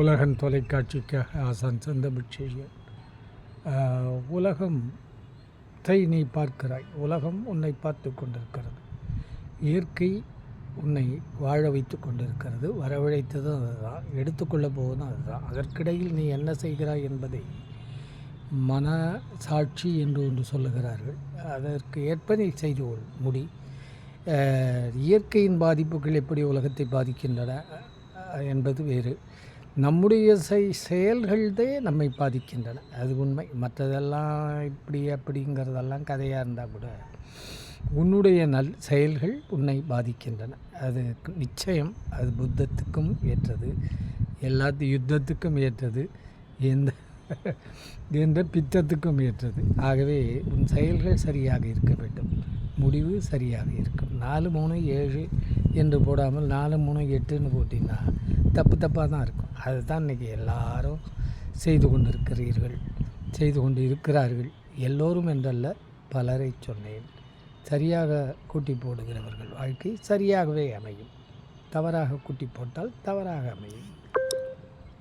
உலகன் தொலைக்காட்சிக்காக ஆசான் செந்தமிழ் உலகம் தை நீ பார்க்கிறாய். உலகம் உன்னை பார்த்து கொண்டிருக்கிறது. இயற்கை உன்னை வாழ வைத்து கொண்டிருக்கிறது. வரவழைத்ததும் அதுதான். எடுத்துக்கொள்ள போவதும் அதுதான். அதற்கிடையில் நீ என்ன செய்கிறாய் என்பதை மன சாட்சி என்று ஒன்று சொல்லுகிறார்கள். அதற்கு ஏற்ப நீ செய்து கொள். முடி. இயற்கையின் பாதிப்புகள் எப்படி உலகத்தை பாதிக்கின்றன என்பது வேறு. நம்முடைய செய் செயல்கள்தே நம்மை பாதிக்கின்றன. அது உண்மை. மற்றதெல்லாம் இப்படி அப்படிங்கிறதெல்லாம் கதையாக இருந்தால் கூட உன்னுடைய நல் செயல்கள் உன்னை பாதிக்கின்றன. அது நிச்சயம். அது புத்தத்துக்கும் ஏற்றது. எல்லாத்து யுத்தத்துக்கும் ஏற்றது. எந்த எந்த பித்தத்துக்கும் ஏற்றது. ஆகவே உன் செயல்கள் சரியாக இருக்க வேண்டும். முடிவு சரியாக இருக்கும். நாலு மூணு ஏழு என்று போடாமல் நாலு மூணு எட்டுன்னு போட்டிங்கன்னா தப்பு தப்பாக தான் இருக்கும். அதுதான் இன்றைக்கி எல்லாரும் செய்து கொண்டு இருக்கிறீர்கள் செய்து கொண்டு இருக்கிறார்கள் எல்லோரும் என்றல்ல பலரை சொன்னேன். சரியாக கூட்டி போடுகிறவர்கள் வாழ்க்கை சரியாகவே அமையும். தவறாக கூட்டி போட்டால் தவறாக அமையும்.